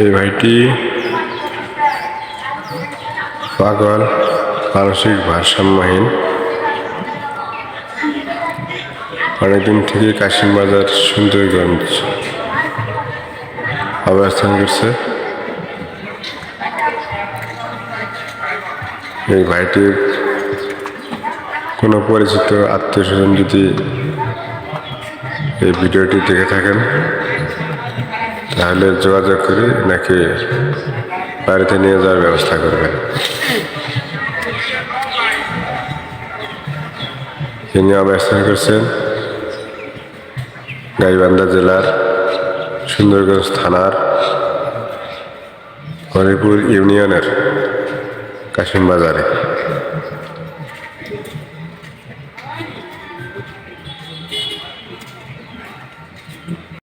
এই ভাইটি, পাগল, মানসিক ভারসাম্যহীন। অনেকদিন থেকে কাশিম বাজার সুন্দরগঞ্জ অবস্থান করছে। এই ভাইটির কোনো পরিচিত আত্মীয় স্বজন যদি এই ভিডিওটি দেখে থাকেন। তাহলে যোগাযোগ করে নাকি বাড়িতে নিয়ে যাওয়ার ব্যবস্থা করবেন। তিনি অবস্থান করছেন গাইবান্ধা জেলার সুন্দরগঞ্জ থানার হরিপুর ইউনিয়নের কাশিম বাজারে